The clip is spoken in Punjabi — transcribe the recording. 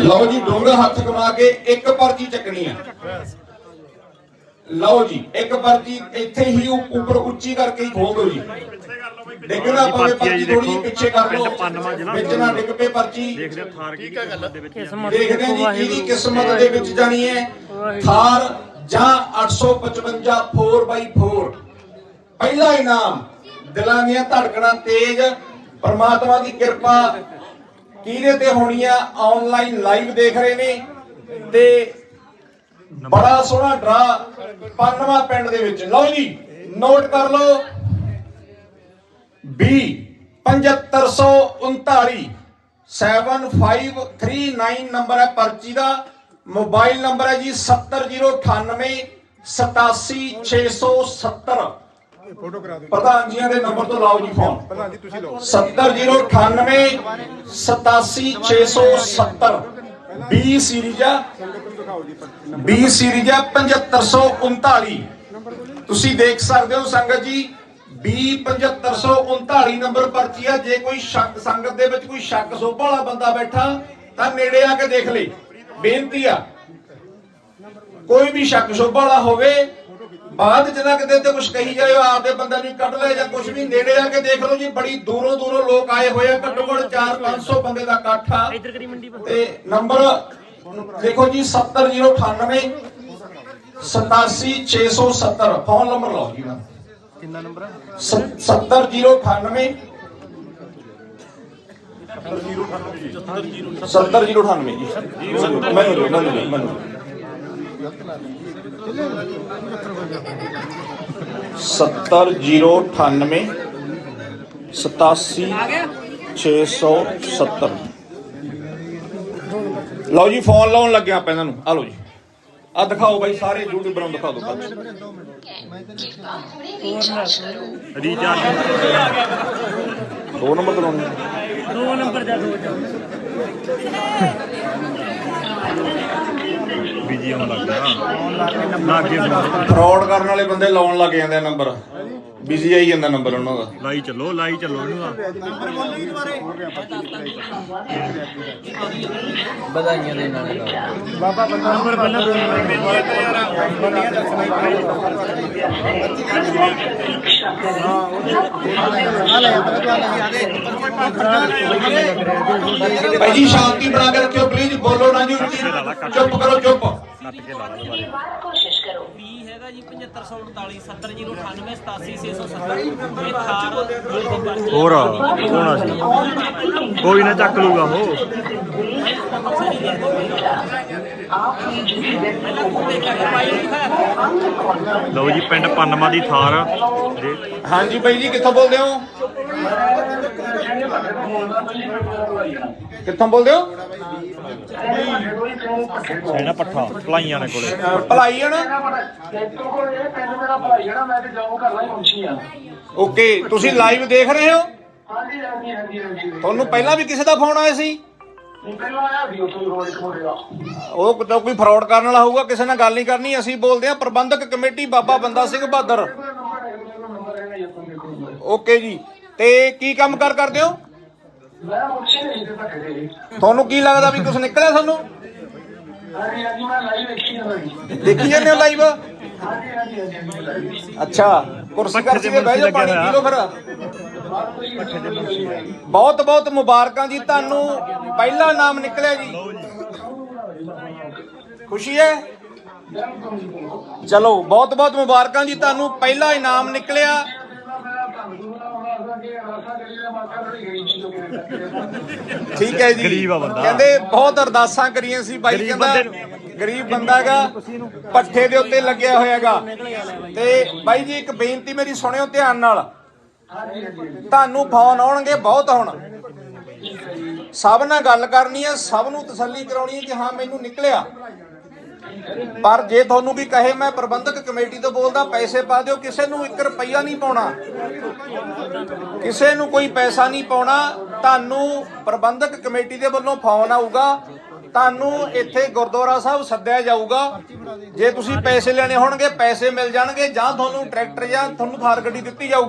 ਲਓ ਜੀ ਡੋਂਗਾ ਹੱਥ ਕਮਾ ਕੇ ਇੱਕ ਪਰਚੀ ਚੱਕਣੀ ਆ। ਲਓ ਜੀ ਇੱਕ ਪਰਚੀ ਇੱਥੇ ਹੀ ਉ- ਉੱਪਰ ਉੱਚੀ ਕਰਕੇ ਹੀ ਖੋਲ ਜੀ। ਦੇਖਣਾ ਪਵੇ ਪਰਚੀ ਥੋੜੀ ਪਿੱਛੇ ਕਰ ਲਓ। ਵਿੱਚ ਨਾ ਡਿੱਗ ਪਏ ਪਰਚੀ। ਦੇਖਦੇ ਜੀ ਕਿਹਦੀ ਕਿਸਮਤ ਦੇ ਵਿੱਚ ਜਾਣੀ ਹੈ। ਥਾਰ ਜਾਂ 855 4x4 ਪਹਿਲਾ ਇਨਾਮ ਦਿਲਾਂ ਦੀਆਂ ਧੜਕਣਾਂ ਤੇਜ਼ ਪਰਮਾਤਮਾ ਦੀ ਕਿਰਪਾ ਕਿਹਦੇ ਤੇ ਹੋਣੀ ਆ? ਆਨਲਾਈਨ ਲਾਈਵ ਦੇਖ ਰਹੇ ਨੇ ਤੇ ਬੜਾ ਸੋਹਣਾ ਡਰਾ ਪੰਨਵਾ ਪਿੰਡ ਦੇ ਵਿੱਚ। ਲਓ ਜੀ ਨੋਟ ਕਰ ਲਓ। 20 7539 7539 ਨੰਬਰ ਹੈ ਪਰਚੀ ਦਾ। ਮੋਬਾਈਲ ਨੰਬਰ ਹੈ ਜੀ 70098 87670 ਪ੍ਰਧਾਨ ਜੀਆਂ ਦੇ ਨੰਬਰ ਤੋਂ ਲਾਓ ਜੀ ਫੋਨ ਪ੍ਰਧਾਨ ਜੀ ਤੁਸੀਂ ਲਓ। 70098 87670 B ਸੀਰੀਜ਼ ਆ। ਸੰਗਤ ਨੂੰ ਦਿਖਾਓ ਜੀ ਪਰ- B ਸੀਰੀਜ਼ ਆ 7539 ਤੁਸੀਂ ਦੇਖ ਸਕਦੇ ਹੋ ਸੰਗਤ ਜੀ B 7539 ਨੰਬਰ ਪਰਚੀ ਆ। ਜੇ ਕੋਈ ਸ਼ੱਕ ਸੰਗਤ ਦੇ ਵਿੱਚ ਕੋਈ ਸ਼ੱਕ ਸੋਭਾ ਵਾਲਾ ਬੰਦਾ ਬੈਠਾ ਤਾਂ ਨੇੜੇ ਆ ਕੇ ਦੇਖ ਲਈ ਬੇਨਤੀ ਆ। ਕੋਈ ਵੀ ਸ਼ੱਕ ਸ਼ੋਭਾ ਵਾਲਾ ਹੋਵੇ ਬਾਅਦ ਚ ਨਾ ਕਿਤੇ ਤੇ ਕੁਝ ਕਹੀ ਜਾਇਓ ਆਪਦੇ ਬੰਦਾ ਨਹੀਂ ਕੱਢ ਲੈ ਜਾਂ ਕੁਝ ਵੀ ਨੇੜੇ ਆ ਕੇ ਦੇਖ ਲਓ ਜੀ ਬੜੀ ਦੂਰੋਂ ਦੂਰੋਂ ਲੋਕ ਆਏ ਹੋਏ ਆ ਘੱਟੋ ਘੱਟ 4-500 ਬੰਦੇ ਦਾ ਇਕੱਠ ਆ। ਤੇ ਨੰਬਰ ਦੇਖੋ ਜੀ 70098 87670 ਫੋਨ ਨੰਬਰ ਲਾਓ ਜੀ ਨਾ। ਕਿੰਨਾ ਨੰਬਰ 70098 70098 ਜੀ। ਮੈਨੂੰ ਦਿਓ, ਮੈਨੂੰ ਦਿਓ, ਮੈਨੂੰ ਸੱਤਰ ਜ਼ੀਰੋ ਅਠਾਨਵੇਂ ਸਤਾਸੀ 670 ਲਓ ਜੀ ਫੋਨ ਲਾਉਣ ਲੱਗਿਆ ਆਪਾਂ ਇਹਨਾਂ ਨੂੰ। ਆ ਲਓ ਜੀ। ਆ ਦਿਖਾਓ ਬਾਈ ਸਾਰੇ ਯੂਟਿਊਬਰਾਂ ਨੂੰ ਦਿਖਾ ਦਿਓ ਬਸ ਰੀਚਾਰਜ ਦੋ ਨੰਬਰ ਲਾਉਣੇ ਦੋ ਨੰਬਰ ਦਾ ਦੋ ਜਾ ਆਉਣ ਲੱਗ ਗਿਆ। ਨਾ ਅੱਗੇ ਫਰਾਡ ਕਰਨ ਵਾਲੇ ਬੰਦੇ ਲਾਉਣ ਲੱਗ ਜਾਂਦੇ ਆ ਨੰਬਰ। ਬਿਜ਼ੀ ਆਈ ਜਾਂਦਾ ਨੰਬਰ ਉਹਨਾਂ ਦਾ। ਲਾਈ ਚੱਲੋ ਲਾਈ ਚੱਲੋ ਇਹਨੂੰ ਆ। ਵਧਾਈਆਂ ਦੇ ਨਾਲ ਬਾਬਾ ਬੰਦਾ ਨੰਬਰ ਪਹਿਲਾਂ ਦੋ ਬੰਦੀਆਂ ਦੱਸਣਾ ਹੀ ਭਾਈ ਜੀ ਸ਼ਾਂਤੀ ਬਣਾ ਕੇ ਰੱਖਿਓ ਪਲੀਜ਼ ਬੋਲੋ ਨਾ ਜੀ। ਚੁੱਪ ਕਰੋ ਚੁੱਪ। ਕੱਟ ਕੇ ਲਾ ਲਾ ਦੁਬਾਰੇ ਵੀ ਹੈਗਾ ਜੀ 7548 70098 87670 ਇਹ ਥਾਰ ਦੀ ਹੋਰ ਹੋਣਾ ਸੀ ਕੋਈ ਨਾ ਚੱਕ ਲੂਗਾ ਉਹ। ਲਓ ਜੀ ਪਿੰਡ ਪੰਨਮਾ ਦੀ ਥਾਰ ਹਾਂਜੀ ਬਾਈ ਜੀ ਕਿੱਥੋਂ ਬੋਲਦੇ ਹੋ? ਕਿੱਥੋਂ ਬੋਲਦੇ ਹੋ? ਇਹਨਾਂ ਪੱਠਾ ਭਲਾਈਆਂ ਨੇ ਕੋਲੇ। ਅਹ ਭਲਾਈ ਹੈ ਨਾ? ਓਕੇ ਤੁਸੀਂ ਲਾਈਵ ਦੇਖ ਰਹੇ ਹੋ? ਤੁਹਾਨੂੰ ਪਹਿਲਾਂ ਵੀ ਕਿਸੇ ਦਾ ਫੋਨ ਆਇਆ ਸੀ? ਉਹ ਤਾਂ ਕੋਈ ਫਰਾਡ ਕਰਨ ਵਾਲਾ ਹੋਊਗਾ ਕਿਸੇ ਨਾਲ ਗੱਲ ਨਹੀਂ ਕਰਨੀ ਅਸੀਂ ਬੋਲਦੇ ਹਾਂ ਪ੍ਰਬੰਧਕ ਕਮੇਟੀ ਬਾਬਾ ਬੰਦਾ ਸਿੰਘ ਬਹਾਦਰ। ਓਕੇ ਜੀ। ਤੇ ਕੀ ਕੰਮ ਕਰ ਕਰਦੇ ਹੋ? ਤੁਹਾਨੂੰ ਕੀ ਲੱਗਦਾ ਵੀ ਕੁਝ ਨਿਕਲਿਆ ਤੁਹਾਨੂੰ ਦੇਖੀ ਜਾਂਦੇ ਹੋ ਲਾਈਵ ਅੱਛਾ ਕੁਰਸੀ ਕਰਸੀ ਤੇ ਬਹਿ ਜਾਓ ਪਾਣੀ ਪੀ ਲਓ ਫਿਰ ਬਹੁਤ ਬਹੁਤ ਮੁਬਾਰਕਾਂ ਜੀ ਤੁਹਾਨੂੰ ਪਹਿਲਾ ਨਾਮ ਨਿਕਲਿਆ ਜੀ। ਖੁਸ਼ੀ ਹੈ? ਚਲੋ ਬਹੁਤ ਬਹੁਤ ਮੁਬਾਰਕਾਂ ਜੀ ਤੁਹਾਨੂੰ ਪਹਿਲਾ ਇਨਾਮ ਨਿਕਲਿਆ। ਠੀਕ ਹੈ ਜੀ। ਗਰੀਬ ਆ ਬੰਦਾ। ਕਹਿੰਦੇ ਬਹੁਤ ਅਰਦਾਸਾਂ ਕਰੀਆਂ ਸੀ ਬਾਈ ਕਹਿੰਦਾ ਗਰੀਬ ਬੰਦਾ ਹੈਗਾ ਪੱਠੇ ਦੇ ਉੱਤੇ ਲੱਗਿਆ ਹੋਇਆਗਾ ਤੇ ਬਾਈ ਜੀ ਇੱਕ ਬੇਨਤੀ ਮੇਰੀ ਸੁਣਿਓ ਧਿਆਨ ਨਾਲ। ਤੁਹਾਨੂੰ ਫੋਨ ਆਉਣਗੇ ਬਹੁਤ ਹੁਣ। ਸਭ ਨਾਲ ਗੱਲ ਕਰਨੀ ਹੈ ਸਭ ਨੂੰ ਤਸੱਲੀ ਕਰਾਉਣੀ ਹੈ ਕਿ ਹਾਂ ਮੈਨੂੰ ਨਿਕਲਿਆ। ਪਰ ਜੇ ਤੁਹਾਨੂੰ ਵੀ ਕਹੇ ਮੈਂ ਪ੍ਰਬੰਧਕ ਕਮੇਟੀ ਤੋਂ ਬੋਲਦਾ, ਪੈਸੇ ਪਾ ਦਿਓ, ਕਿਸੇ ਨੂੰ 1 ਰੁਪਈਆ ਨਹੀਂ ਪਾਉਣਾ। ਕਿਸੇ ਨੂੰ ਕੋਈ ਪੈਸਾ ਨਹੀਂ ਪਾਉਣਾ, ਤੁਹਾਨੂੰ ਪ੍ਰਬੰਧਕ ਕਮੇਟੀ ਦੇ ਵੱਲੋਂ ਫੋਨ ਆਊਗਾ, ਤੁਹਾਨੂੰ ਇੱਥੇ ਗੁਰਦੁਆਰਾ ਸਾਹਿਬ ਸੱਦਿਆ ਜਾਊਗਾ। ਜੇ ਤੁਸੀਂ ਪੈਸੇ ਲੈਣੇ ਹੋਣਗੇ, ਪੈਸੇ ਮਿਲ ਜਾਣਗੇ ਜਾਂ ਤੁਹਾਨੂੰ ਟਰੈਕਟਰ ਜਾਂ ਤੁਹਾਨੂੰ ਥਾਰ ਗੱਡੀ ਦਿੱਤੀ ਜਾਊਗੀ